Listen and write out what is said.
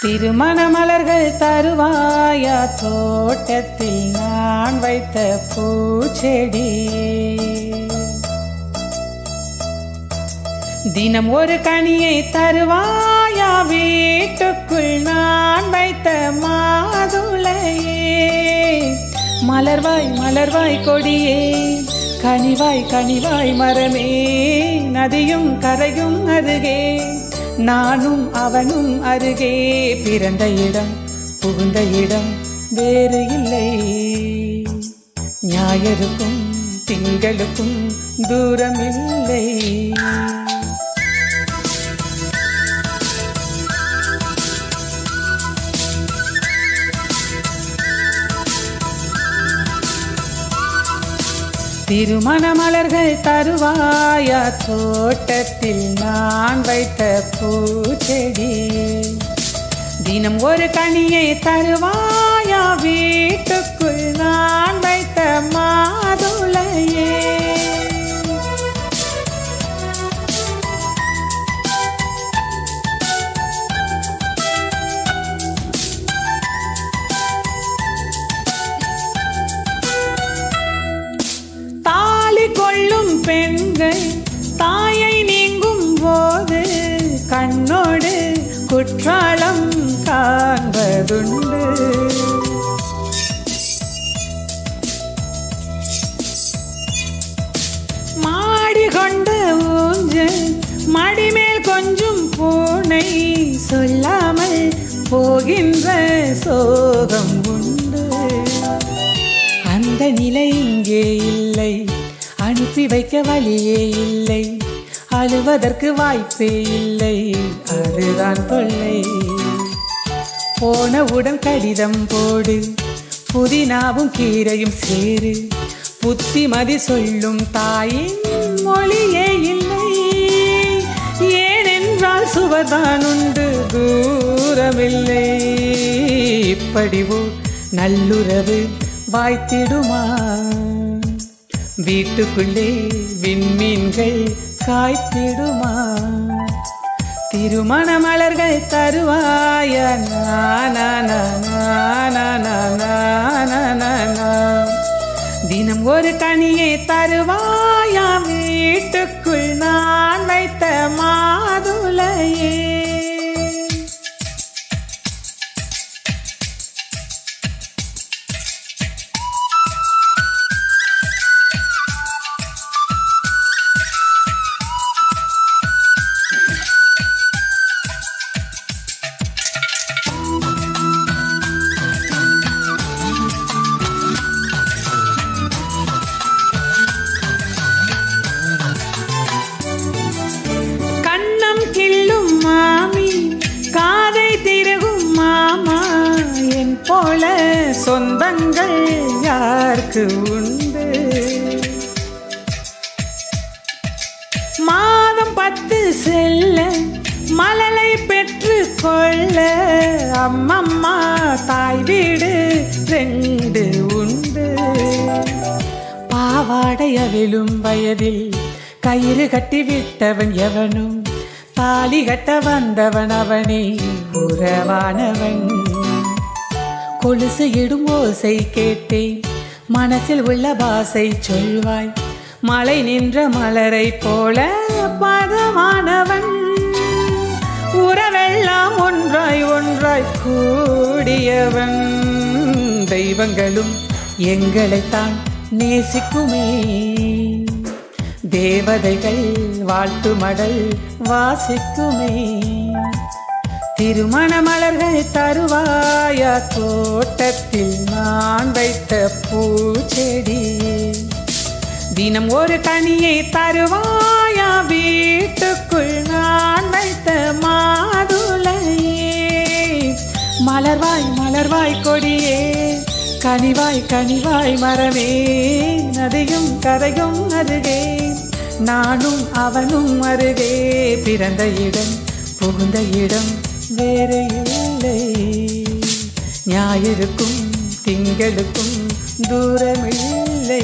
திருமண மலர்கள் தருவாயா? தோட்டத்தில் நான் வைத்த பூச்செடி. தினம் ஒரு கனியை தருவாயா? வீட்டுக்குள் நான் வைத்த மாதுளையே. மலர்வாய் மலர்வாய் கொடியே. கனிவாய் கனிவாய் மரமே. நதியும் கரையும் அருகே. நானும் அவனும் அருகே பிறந்த இடம் புகுந்த இடம் வேறு இல்லை. ஞாயருக்கும் திங்களுக்கும் தூரமில்லை. திருமண மலர்கள் தருவாயா? தோட்டத்தில் நான் வைத்த பூச்செடி. தினம் ஒரு கனியை தருவாயா? வீட்டுக்குள் நான் வைத்த மாதுளையே. உன்னோடு குற்றாலம் காண்பதுண்டு. மாடி கொண்ட ஊஞ்சல் மடிமேல் கொஞ்சம் பூனை சொல்லாமல் போகின்ற சோகம் உண்டு. அந்த நிலை இங்கே இல்லை அனுப்பி வைக்க வழியே இல்லை. அழுவதற்கு வாய்ப்பே இல்லை. அதுதான் தொல்லை. போனவுடன் கடிதம் போடு. புதினாவும் கீரையும் சேரு. புத்திமதி சொல்லும் தாயின் மொழியே இல்லை. ஏனென்றால் சுவதான் உண்டு தூரமில்லை. இப்படிவோ நல்லுறவு வாய்த்திடுமா? வீட்டுக்குள்ளே விண்மீன்கள் காய்த்திடுமா? திருமண மலர்கள் தருவாய. தினம் ஒரு கனியை தருவாயா வீட்டுக்குள் நான் வைத்த மாதுளையே. போல சொந்தங்கள் யாருக்கு உண்டு? மாதம் பத்து செல்ல மலலை பெற்று கொள்ள அம்மம்மா தாய் வீடு ரெண்டு உண்டு. பாவாடை அவிழும் வயதில் கயிறு கட்டி விட்டவன் எவனும் தாலி கட்ட வந்தவன் அவனே உறவானவன். கொலுசு இடும் ஓசை கேட்டேன். மனசில் உள்ள பாசை சொல்வாய். மலை நின்ற மலரை போல பதமானவன். உறவெல்லாம் ஒன்றாய் ஒன்றாய் கூடியவன். தெய்வங்களும் எங்களைத்தான் நேசிக்குமே. தேவதைகள் வாழ்த்து மடல் வாசிக்குமே. திருமண மலர்கள் தோட்டத்தில் நான் வைத்த பூச்செடி. தினம் ஒரு கனியை தருவாயா வீட்டுக்குள் நான் வைத்த மாதுளையே. மலர்வாய் மலர்வாய் கொடியே கனிவாய் கனிவாய் மரமே. நதியும் கரையும் அருகே நானும் அவனும் அருகே. பிறந்த இடம் புகுந்த இடம் வேறு இல்லை திங்களுக்கும் தூரமில்லை.